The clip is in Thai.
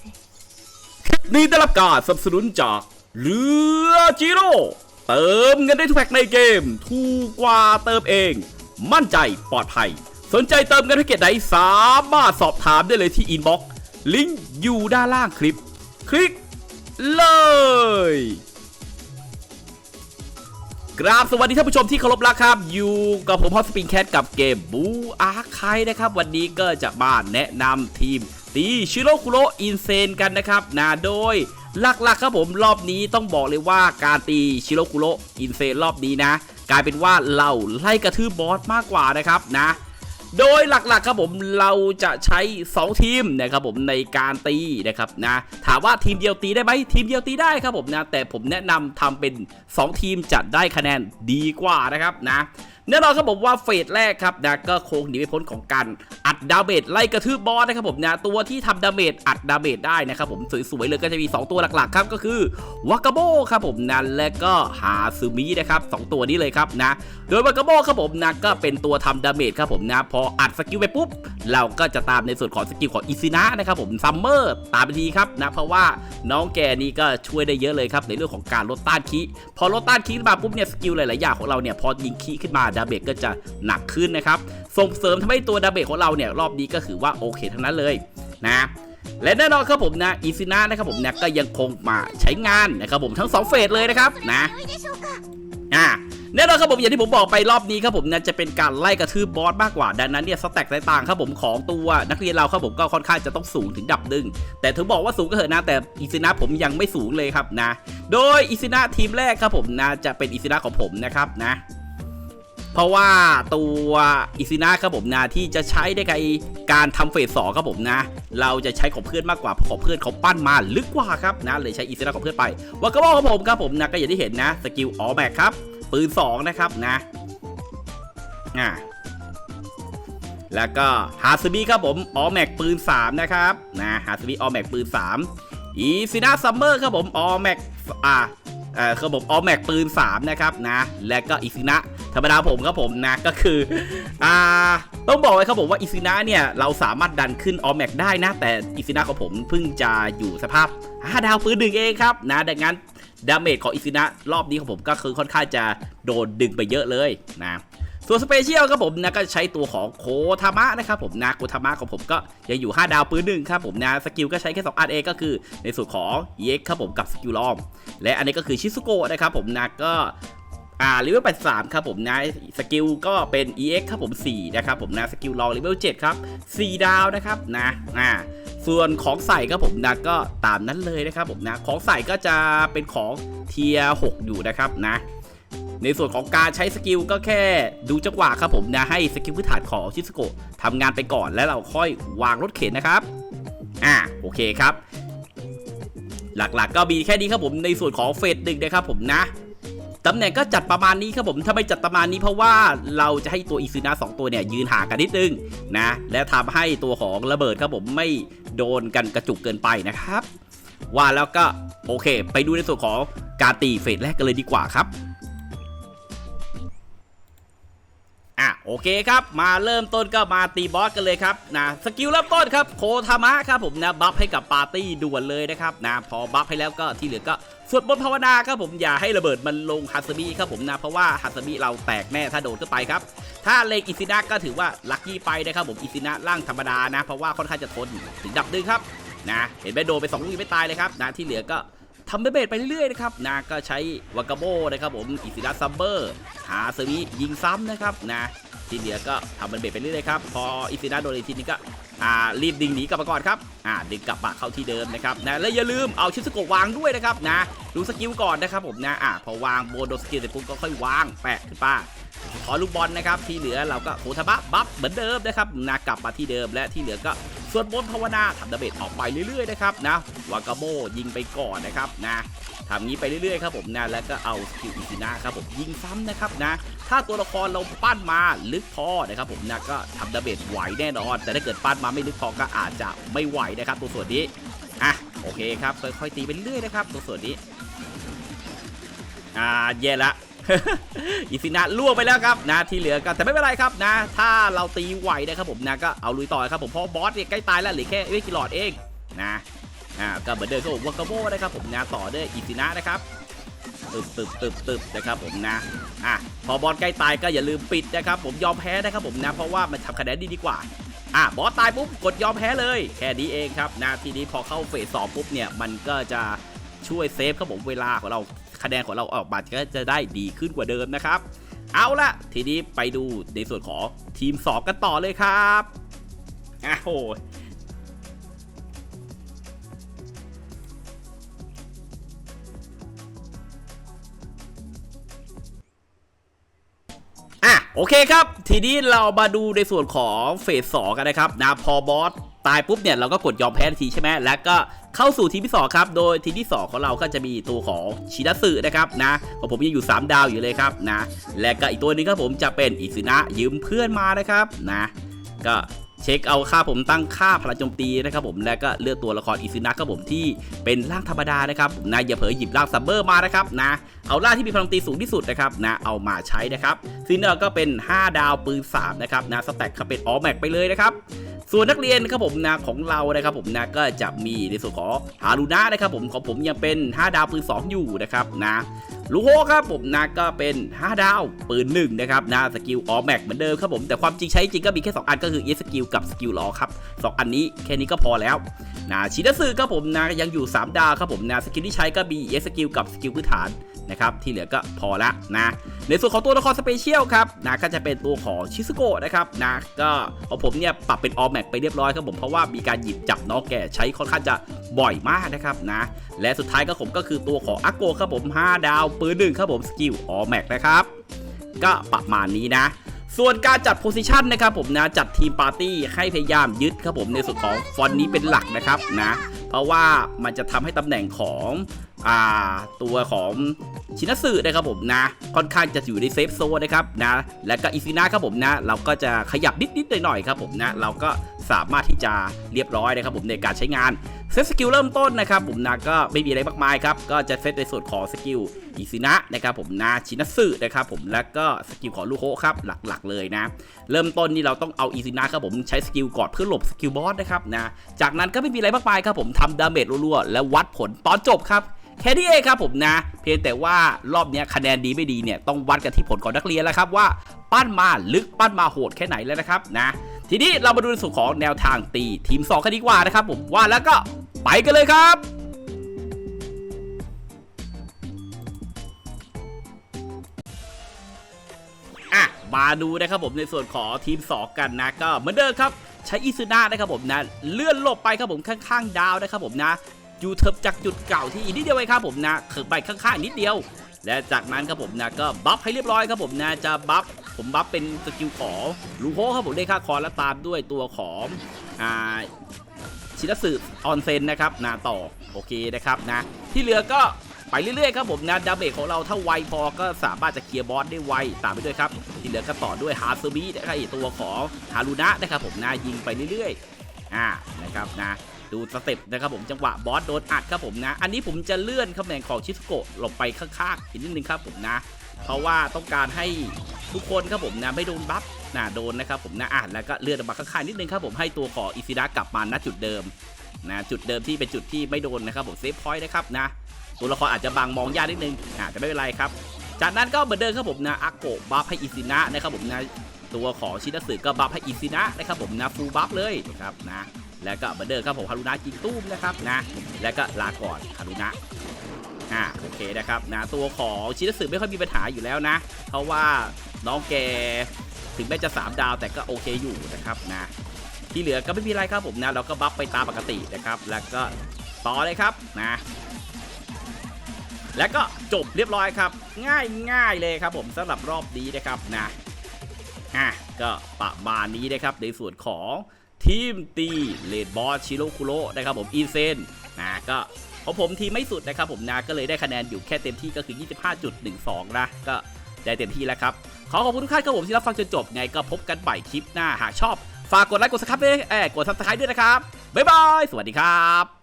生นี่ได้รับการสนับสนุนจากเรือจิโร่เติมเงินได้ทุกแพ็กในเกม ถูกกว่าเติมเอง มั่นใจปลอดภัย สนใจเติมเงินให้เกตไหนสามารถสอบถามได้เลยที่อินบ็อกซ์ลิงก์อยู่ด้านล่างคลิป คลิกเลยกราบสวัสดีท่านผู้ชมที่เคารพรักครับ อยู่กับผมฮอสปริงแคทกับเกมบูอาร์คายนะครับ วันนี้ก็จะมาแนะนำทีม ตีชิโรคุโรอินเซนกันนะครับนะโดยหลักๆครับผมรอบนี้ต้องบอกเลยว่าการตีชิโรคุโรอินเซนรอบนี้นะ กลายเป็นว่าเราไล่กระทืบบอสมากกว่านะครับนะโดยหลักๆครับผมเราจะใช้ 2 ทีมนะครับผมในการตีนะครับนะถามว่าทีมเดียวตีได้ไหมทีมเดียวตีได้ครับผมนะแต่ผมแนะนำทำเป็น 2 ทีมจะได้คะแนนดีกว่านะครับนะ แน่นอนครับผมว่าเฟสแรกครับนะก็คงหนีไม่พ้นของการอัดดาเมจไล่กระทืบบอสนะครับผมนะตัวที่ทำดาเมจอัดดาเมจได้นะครับผมสวยๆเลยก็จะมี 2 ตัวหลักๆครับก็คือวากาโบครับผมนะและก็ฮาซึมินะครับสองตัวนี้เลยครับนะโดยวากาโบครับผมนะก็เป็นตัวทำดาเมจครับผมนะพออัดสกิลไปปุ๊บเราก็จะตามในส่วนของสกิลของอิซินะนะครับผมซัมเมอร์ตามไปทีครับนะเพราะว่าน้องแกนี่ก็ช่วยได้เยอะเลยครับในเรื่องของการลดต้านคีพอลดต้านคีมาปุ๊บเนี่ยสกิลหลายๆอย่างของเราเนี่ยพอยิงคีขึ้นมาดาเบจก็จะหนักขึ้นนะครับ ส่งเสริมทำให้ตัวดาเบจของเราเนี่ยรอบนี้ก็คือว่าโอเคทั้งนั้นเลยนะและแน่นอนครับผมนะอีซินานะครับผมเนี่ยก็ยังคงมาใช้งานนะครับผมทั้ง 2 เฟสเลยนะครับนะแน่นอนครับผมอย่างที่ผมบอกไปรอบนี้ครับผมนั้นจะเป็นการไล่กระทืบบอสมากกว่าดังนั้นเนี่ยสแต็กต่างๆครับผมของตัวนักเรียนเราครับผมก็ค่อนข้างจะต้องสูงถึงดับหนึ่งแต่ถึงบอกว่าสูงก็เถอะนะแต่อิซินะผมยังไม่สูงเลยครับนะ โดยอิซินะทีมแรกครับผมนะจะเป็นอิซินะของผมนะครับนะ เพราะว่าตัวอิซินะครับผมนะที่จะใช้ในการทำเฟสสองครับผมนะ เราจะใช้ของเพื่อนมากกว่าเพราะของเพื่อนเขาปั้นมาลึกกว่าครับนะเลยใช้อิซินะของเพื่อนไปวากาโบครับผมครับผมนะก็อย่างที่เห็นนะสกิลออแบกครับปืน2นะครับนะอ่าแล้วก็ฮาสบีครับผมออแม็กปืน 3 นะครับนะฮาสบีออแม็กปืน 3 อีซินาซัมเมอร์ครับผมออแม็กอ่าเออครับผมออแม็กปืน 3 นะครับนะ และก็อีซินะ ธรรมดาผมครับผมนะก็คืออ่าต้องบอกไว้ครับผมว่าอีซินะเนี่ยเราสามารถดันขึ้นออแม็กได้นะ แต่อีซินะของผมเพิ่งจะอยู่สภาพ5ดาวปืนหนึ่งเองครับนะดังนั้นดาเมจของอิซินะรอบนี้ของผมก็คือค่อนข้างจะโดนดึงไปเยอะเลยนะส่วนสเปเชียลครับผมนะก็ใช้ตัวของโคทามะนะครับผมนะโคทามะของผมก็ยังอยู่ 5 ดาวปืนหนึ่งครับผมนะสกิลก็ใช้แค่2อันเองก็คือ ในส่วนของ EX ครับผมกับสกิลลอม และอันนี้ก็คือชิซุโกะนะครับผมนะก็ อ่าเลเวล83 ครับผมนะสกิลก็เป็น EX ครับผม 4 นะครับผมนะสกิลลองเลเวล7ครับ 4 ดาวนะครับนะอ่าส่วนของใส่ก็ผมนะก็ตามนั้นเลยนะครับผมนะของใส่ก็จะเป็นของเทีย6อยู่นะครับนะในส่วนของการใช้สกิลก็แค่ดูจังหวะครับผมนะให้สกิลพื้นฐานของชิสโกะทำงานไปก่อนแล้วเราค่อยวางรถเข็นนะครับ อ่าโอเคครับ หลักๆก็มีแค่นี้ครับผมในส่วนของเฟสหนึ่งนะครับผมนะ ตำแหน่งก็จัดประมาณนี้ครับผมถ้าไม่จัดประมาณนี้เพราะว่าเราจะให้ตัวอีซูนะสองตัวเนี่ยยืนห่างกันนิดนึงนะและทำให้ตัวของระเบิดครับผมไม่โดนกันกระจุกเกินไปนะครับ ว่าแล้วก็โอเค ไปดูในส่วนของการตีเฟสแรกกันเลยดีกว่าครับ อะโอเคครับมาเริ่มต้นก็มาตีบอสกันเลยครับนะสกิลเริ่มต้นครับโคทามะครับผมนะบัฟให้กับปาร์ตี้ด่วนเลยนะครับนะพอบัฟให้แล้วก็ที่เหลือก็สวดบนต์ภาวนาครับผมอย่าให้ระเบิดมันลงฮัสมิครับผมนะเพราะว่าฮัสมิเราแตกแน่ถ้าโดนขึ้นไปครับ ถ้าเลงอิซินะก็ถือว่าลัคกี้ไปนะครับผมอิซินะร่างธรรมดานะ เพราะว่าค่อนข้างจะทนถึงดับดึงครับนะเห็นไหมโดนไปสองลูกยังไม่ตายเลยครับนะที่เหลือก็ ทำเบสไปเรื่อยๆนะครับนะก็ใช้วากาโบนะครับผมอิซิระซัมเบอร์หาเซมิยิงซ้ำนะครับนะที่เหลือก็ทำเบสไปเรื่อยๆครับพออิซิระโดนอีกทีนี้ก็อ่ารีบดึงหนีกลับมาก่อนครับอ่าดึงกลับมาเข้าที่เดิมนะครับนะและอย่าลืมเอาชิสโกวางด้วยนะครับนะดูสกิลก่อนนะครับผมนะอ่าพอวางโบนโดนสกิลเสร็จปุ๊บก็ค่อยวางแปะขึ้นป้าขอลูกบอลนะครับที่เหลือเราก็โคทบะบัฟเหมือนเดิมนะครับนะกลับมาที่เดิมและที่เหลือก็ ส่วนบนภาวนาทำดาเมจออกไปเรื่อยๆนะครับนะวากาโบยิงไปก่อนนะครับนะทำงี้ไปเรื่อยๆครับผมนะแล้วก็เอาสกิลอิซินะครับผมยิงซ้ำนะครับนะ ถ้าตัวละครเราปั้นมาลึกพอนะครับผมนะก็ทำดาเมจไหวแน่นอน แต่ถ้าเกิดปั้นมาไม่ลึกพอก็อาจจะไม่ไหวนะครับ ตัวส่วนนี้อะโอเคครับค่อยๆตีไปเรื่อยๆนะครับ ตัวส่วนนี้อ่าแย่ละ อิซินะล่วงไปแล้วครับนะที่เหลือก็แต่ไม่เป็นไรครับนะ ถ้าเราตีไหวนะครับผมนะก็เอาลุยต่อครับผมเพราะบอสเนี่ยใกล้ตายแล้วเหลือแค่เวกิลอดเองนะอ่าก็เหมือนเดิมครับผมวากาโบนะครับผมนะต่อด้วยอิซินะนะครับตึบตึบตึบตึบนะครับผมนะอะพอบอลใกล้ตายก็อย่าลืมปิดนะครับผมยอมแพ้นะครับผมนะเพราะว่ามันทำคะแนนดีดีกว่าอะบอสตายปุ๊บกดยอมแพ้เลย แค่นี้เองครับนะทีนี้พอเข้าเฟสสองปุ๊บเนี่ยมันก็จะช่วยเซฟครับผมเวลาของเรา คะแนนของเราออกมาก็จะได้ดีขึ้นกว่าเดิมนะครับ เอาละทีนี้ไปดูในส่วนของทีม 2 กันต่อเลยครับอ้าวโหอะโอเคครับ ทีนี้เรามาดูในส่วนของเฟสสองกันนะครับนะพอบอสตายปุ๊บเนี่ยเราก็กดยอมแพ้ทันทีใช่ไหมแล้วก็ เข้าสู่ทีมที่สอครับ โดยทีมที่สอของเราก็จะมีตัวของชินัสึนะครับนะของผมยังอยู่ 3 ดาวอยู่เลยครับนะ และก็อีกตัวหนึงครับผมจะเป็นอิซึนะยืมเพื่อนมานะครับนะ ก็เช็คเอาค่าผมตั้งค่าพลังโจมตีนะครับผมและก็เลือกตัวละครอิซึนะครับผมที่เป็นร่างธรรมดานะครับนะอย่าเผลอหยิบร่างซัมเบอร์มานะครับนะเอาร่างที่มีพลังตีสูงที่สุดนะครับนะเอามาใช้นะครับซินเนอร์ก็เป็น 5 ดาวปืน3นะครับนะสแต็กเขาเป็นออแม็กไปเลยนะครับ ส่วนนักเรียนครับผมนะของเรานะครับผมนะก็จะมีในส่วนของฮารุนะนะครับผมของผมยังเป็น 5 ดาวปืน 2 อยู่นะครับนะลูโฮครับผมนะก็เป็น 5 ดาวปืน1นะครับนะสกิลออแม็กเหมือนเดิมครับผมแต่ความจริงใช้จริงก็มีแค่ 2 อันก็คือเอสกิลกับสกิลลอครับสองอันนี้แค่นี้ก็พอแล้วนะชิดาซึครับผมนะยังอยู่ 3 ดาวครับผมนะสกิลที่ใช้ก็มีเอสกิลกับสกิลพื้นฐาน นะครับที่เหลือก็พอละนะในส่วนของตัวละครสเปเชียลครับนะก็จะเป็นตัวของชิซุโกะนะครับนะก็ของผมเนี่ยปรับเป็นออแม็กไปเรียบร้อยครับผมเพราะว่ามีการหยิบจับน้องแก่ใช้ค่อนข้างจะบ่อยมากนะครับนะและสุดท้ายก็ผมก็คือตัวของอาโกครับผม 5 ดาวปืนหนึ่งครับผมสกิลออแม็กนะครับก็ประมาณนี้นะส่วนการจัดโพซิชันนะครับผมนะจัดทีมปาร์ตี้ให้พยายามยึดครับผมในส่วนของฟอนต์นี้เป็นหลักนะครับนะเพราะว่ามันจะทำให้ตำแหน่งของ อ่าตัวของชินัสึนะครับผมนะ ค่อนข้างจะอยู่ในเซฟโซนนะครับนะและก็อิซินะครับผมนะ เราก็จะขยับนิดๆหน่อยๆครับผมนะ เราก็สามารถที่จะเรียบร้อยนะครับผมในการใช้งานเซตสกิลเริ่มต้นนะครับผมนะก็ไม่มีอะไรมากมายครับ ก็จะเซตในส่วนของสกิลอิซินะนะครับผมนะชินัสึนะครับผมแล้วก็สกิลของลูโคครับหลักๆเลยนะ เริ่มต้นนี่เราต้องเอาอิซินะครับผมใช้สกิลกอดเพื่อหลบสกิลบอสนะครับนะจากนั้นก็ไม่มีอะไรมากมายครับผมทำดาเมจรัวๆแล้ววัดผลตอนจบครับ แค่นี้เองครับผมนะ เพียงแต่ว่ารอบนี้คะแนนดีไม่ดีเนี่ยต้องวัดกันที่ผลของนักเรียนแล้วครับว่าปั้นมาลึกปั้นมาโหดแค่ไหนแล้วนะครับนะทีนี้เรามาดูในส่วนของแนวทางตีทีม2กันดีกว่านะครับผมว่าแล้วก็ไปกันเลยครับอะมาดูนะครับผมในส่วนของทีม 2 กันนะก็เหมือนเดิมครับใช้อิซึนะนะครับผมนะเลื่อนหลบไปครับผมข้างๆดาวนะครับผมนะ ยูเทิบจากจุดเก่าที่นิดเดียวเองครับผมนะเถิบไปข้างๆนิดเดียว และจากนั้นครับผมนะก็บัฟให้เรียบร้อยครับผมนะจะบัฟผมบัฟเป็นสกิลขอลูโฮครับผมได้ค่าคอและตามด้วยตัวของอ่าชินัสึออนเซนนะครับนะต่อโอเคนะครับนะที่เหลือก็ไปเรื่อยๆครับผมนะดาเมจของเราถ้าไวพอก็สามารถจะเคลียร์บอสได้ไวตามไปด้วยครับที่เหลือก็ต่อด้วยฮาร์ซูบินะครับอีกตัวของฮารุนะนะครับผมนะยิงไปเรื่อยๆอ่านะครับนะ ดูสเต็ปนะครับผมจังหวะบอสโดนอัดครับผมนะ อันนี้ผมจะเลื่อนตำแหน่งของชิสโกะหลบไปข้างๆอีกนิดนึงครับผมนะ เพราะว่าต้องการให้ทุกคนครับผมนะไม่โดนบัฟนะโดนนะครับผมนะอ่านแล้วก็เลื่อนออกมาข้างๆนิดนึงครับผมให้ตัวของอิซิดะกลับมาณจุดเดิมนะจุดเดิมที่เป็นจุดที่ไม่โดนนะครับผมเซฟพอยต์นะครับนะตัวละครอาจจะบางมองยากนิดนึงอ่าแต่ไม่เป็นไรครับ จากนั้นก็เหมือนเดิมครับผมนะอาโกะบัฟให้อิซินะนะครับผมนะตัวของชินัสึก็บัฟให้อิซินะนะครับผมนะฟูลบัฟเลยครับนะ แล้วก็เหมือนเดิมครับผมฮารุนะกินตุ้มนะครับนะ แล้วก็ลาก่อนฮารุนะอ่าโอเคนะครับนะตัวของชินสึไม่ค่อยมีปัญหาอยู่แล้วนะ เพราะว่าน้องแกถึงแม้จะ 3 ดาวแต่ก็โอเคอยู่นะครับนะที่เหลือก็ไม่มีอะไรครับผมนะเราก็บัฟไปตามปกตินะครับ แล้วก็ต่อเลยครับนะแล้วก็จบเรียบร้อยครับ ง่ายง่ายเลยครับผมสำหรับรอบนี้นะครับนะอะก็ประมาณนี้นะครับในส่วนของ ทีมตีเลดบอสชิโรคุโรนะครับผมอีเซนนะก็ของผมทีไม่สุดนะครับผมนะก็เลยได้คะแนนอยู่แค่เต็มที่ก็คือ 25.12 นะ ก็ได้เต็มที่แล้วครับ ขอขอบคุณทุกท่านครับผมที่รับฟังจนจบไงก็พบกันใหม่คลิปหน้าหากชอบ ฝากกดไลค์กดซับสไครต์ด้วยเอ้ยกดซับสไครต์ด้วยนะครับ บ๊ายบาย สวัสดีครับ